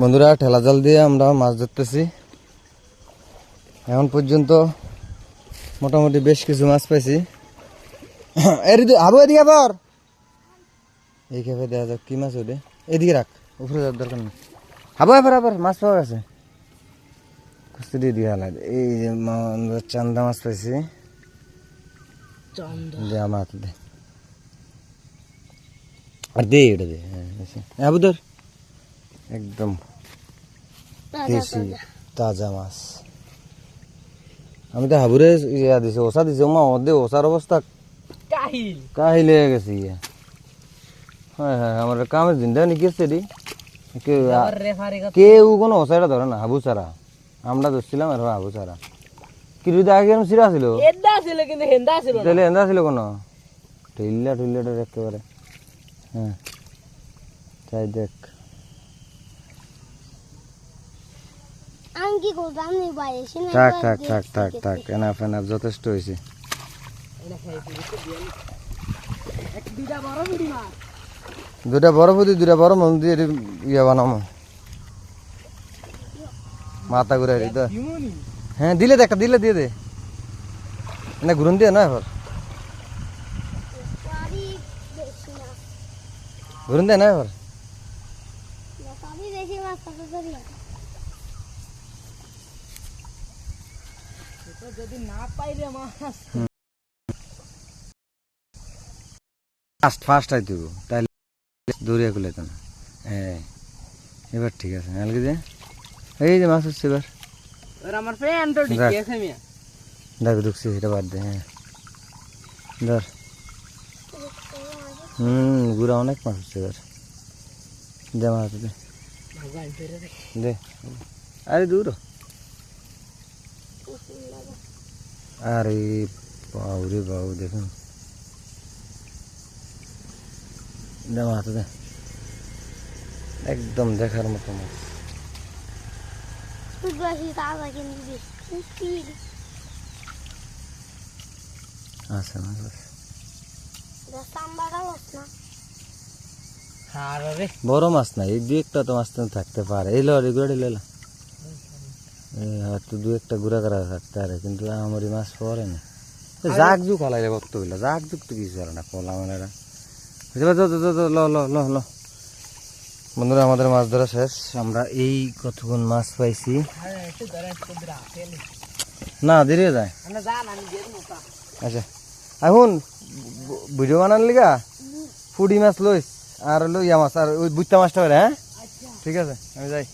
বন্ধুরা ঠেলা জাল দিয়ে আমরা মাছ ধরতেছি। এখন পর্যন্ত মোটামুটি বেশ কিছু মাছ পাইছি। এদিকে আবু এদিকে আবার। এই খেপে দেখা যাক কি মাছ ওটা এদিকে রাখ উপরে যাওয়ার দরকার নেই। আবু এবার আবার মাছ পাওয়া গেছে। কুস্তি দিয়ে দিয়ে আলাদা। এই যে চান্দা মাছ পাইছি। দে আমার দে। আর দে এটা দে। হ্যাঁ। আবু ধর। একদম দেশি তাজা। মাছ। আমি তো হাবুরে ইয়া দিছি ওষা দিছি মা মধ্যে ওষার অবস্থা কাহিল। কাহিল হয়ে গেছে ইয়ে। হ্যাঁ হ্যাঁ আমার কামের জিন্দা নাকি রেফারি কত কেউ কোনো ওষাটা ধরে না হাবু ছাড়া। আমরা ধরছিলাম আর হাবু ছাড়া। কি যদি আগে এরকম সিরা ছিল হেন্দা ছিল কিন্তু হেন্দা ছিল তাহলে এন্দা ছিল কোনো? ঠেল্লা ঠুল্লাটা একেবারে। হ্যাঁ। তাই দেখ আমি কি করব আমি বাইরে এসে না থাক থাক থাক থাক থাক। এনাফ এনাফ যথেষ্ট হয়েছে। দুটা বড় বুদ্ধি দুটা বড় মন দিয়ে ইয়ে বানামো। মাথা ঘুরে তো হ্যাঁ দিলে দেখা দিলে দিয়ে দে। না ঘুরন দিয়ে না এবার। ঘুরন দিয়ে না এবার সবই বেশি মাছ পাতা করি তো যদি না পাইলে মাছ ফার্স্ট ফার্স্ট আইতে তাহলে দৌড়িয়া খুলে তো না হ্যাঁ এবার ঠিক আছে। নালকে দে। এই যে মাছ হচ্ছে এবার। আমার তো ঠিক আছে মিয়া। দেখ ঢুকছি এটা বাদ দে হ্যাঁ। ধর। হুম গুড়া অনেক মাছ হচ্ছে এবার। দে মাছ দে। আরে দূর। আরে বাউরে বাউ দেখুন। একদম দেখার মতো মাছ আছে মাছ রে বড় মাছ না এই দু একটা তো মাছ থাকতে পারে। এই লড়ি গুড়ি লেলা হয়তো দু একটা গুড়া করা থাকতে পারে কিন্তু আমার মাছ পরে না। জাগ জুক হলাইলে কত হইল জাগ জুক তো কিছু করে না কলা মানে ল ল ল ল। বন্ধুরা আমাদের মাছ ধরা শেষ। আমরা এই কতক্ষণ মাছ পাইছি? আরে একটু ধরে একটু ধরে ফেলে না ধীরে যায়। আচ্ছা এখন ভিডিও বানান লিগা? ফুডি মাছ লইস আর লইয়া মাছ আর ওই বুত্তা মাছটা হ্যাঁ? আচ্ছা। ঠিক আছে আমি যাই।